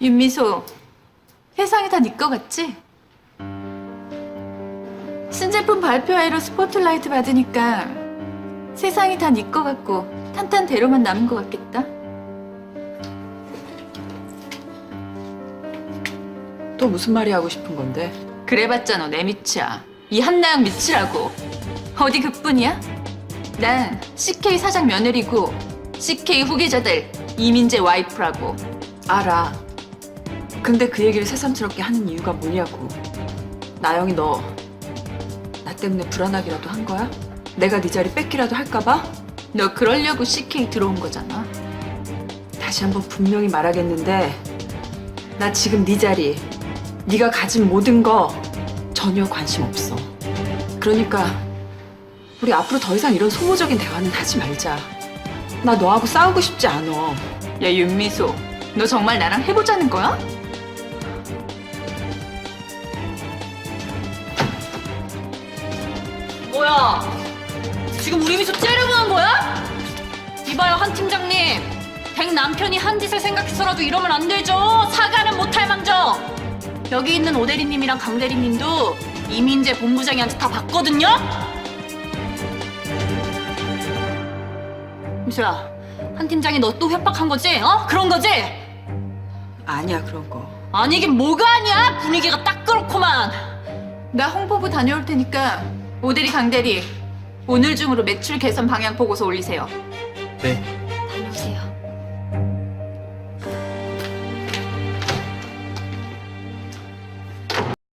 윤미소, 세상이 다 네 거 같지? 신제품 발표회로 스포트라이트 받으니까 세상이 다 네 거 같고 탄탄대로만 남은 거 같겠다. 또 무슨 말이 하고 싶은 건데? 그래봤자 너 내 밑이야. 이 한나영 밑이라고. 어디 그뿐이야? 난 CK 사장 며느리고 CK 후계자들 이민재 와이프라고. 알아. 근데 그 얘기를 새삼스럽게 하는 이유가 뭐냐고. 나영이 너 나 때문에 불안하기라도 한 거야? 내가 네 자리 뺏기라도 할까봐? 너 그러려고 CK 들어온 거잖아. 다시 한번 분명히 말하겠는데 나 지금 네 자리, 네가 가진 모든 거 전혀 관심 없어. 그러니까 우리 앞으로 더 이상 이런 소모적인 대화는 하지 말자. 나 너하고 싸우고 싶지 않아. 야 윤미소, 너 정말 나랑 해보자는 거야? 야? 지금 우리 미소 째려보는 거야? 이봐요 한 팀장님 백 남편이 한 짓을 생각해서라도 이러면 안 되죠 사과는 못할 망정 여기 있는 오 대리님이랑 강 대리님도 이민재 본부장이한테 다 봤거든요? 미소야 한 팀장이 너 또 협박한 거지? 어? 그런 거지? 아니야 그런 거. 아니긴 뭐가 아니야 분위기가 딱 그렇구만 나 홍보부 다녀올 테니까 오대리 강대리 오늘 중으로 매출 개선 방향 보고서 올리세요. 네.